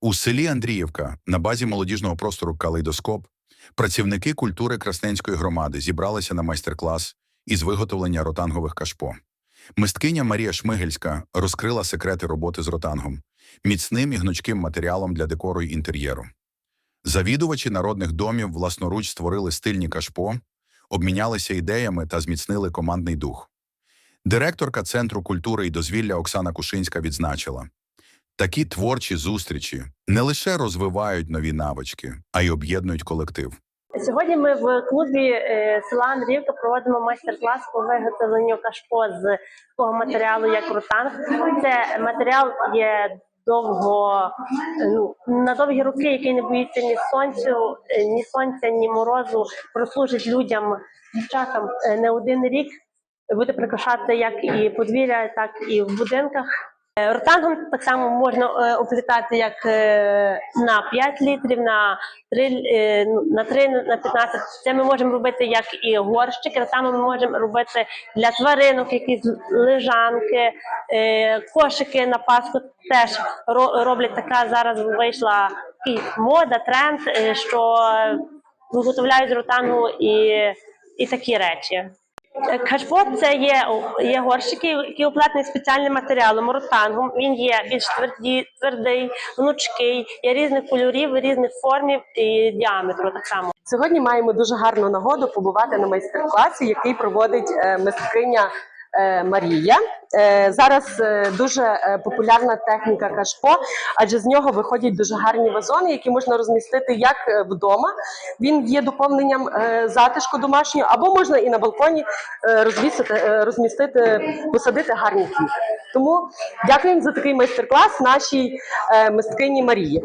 У селі Андріївка на базі молодіжного простору Калейдоскоп працівники культури Красненської громади зібралися на майстер-клас із виготовлення ротангових кашпо. Мисткиня Марія Шмигельська розкрила секрети роботи з ротангом, міцним і гнучким матеріалом для декору й інтер'єру. Завідувачі народних домів власноруч створили стильні кашпо, обмінялися ідеями та зміцнили командний дух. Директорка Центру культури і дозвілля Оксана Кушинська відзначила, такі творчі зустрічі не лише розвивають нові навички, а й об'єднують колектив. Сьогодні ми в клубі е, села Андріївка проводимо майстер-клас по виготовленню кашпо з такого матеріалу, як ротанг. Це матеріал є довго ну, на довгі роки, який не боїться ні сонцю, е, ні сонця, ні морозу. Прослужить людям, дівчатам е, не один рік. Буде прикрашати як і подвір'я, так і в будинках. Е, Ротангом так само можна е, оплітати як е, на 5 літрів, на 3, е, ну, на 3, на 15. Це ми можемо робити як і горщики, так само ми можемо робити для тваринок, якісь лежанки, кошики на Пасху теж роблять така зараз вийшла мода, тренд, що виготовляють з ротангу і, і такі речі. Кашпо це є, є горщики, які оплетені спеціальним матеріалом, ротангом. Він є більш тверді, твердий, гнучкий, є різних кольорів, різних формів і діаметру так само. Сьогодні маємо дуже гарну нагоду побувати на майстер-класі, який проводить е, мисткиня Марія. Е, Зараз е, дуже е, популярна техніка кашпо, адже з нього виходять дуже гарні вазони, які можна розмістити як е, вдома. Він є доповненням е, затишку домашнього, або можна і на балконі е, розвісити, е, розмістити, посадити гарні квіти. Тому дякуємо за такий майстер-клас нашій е, мисткині Марії.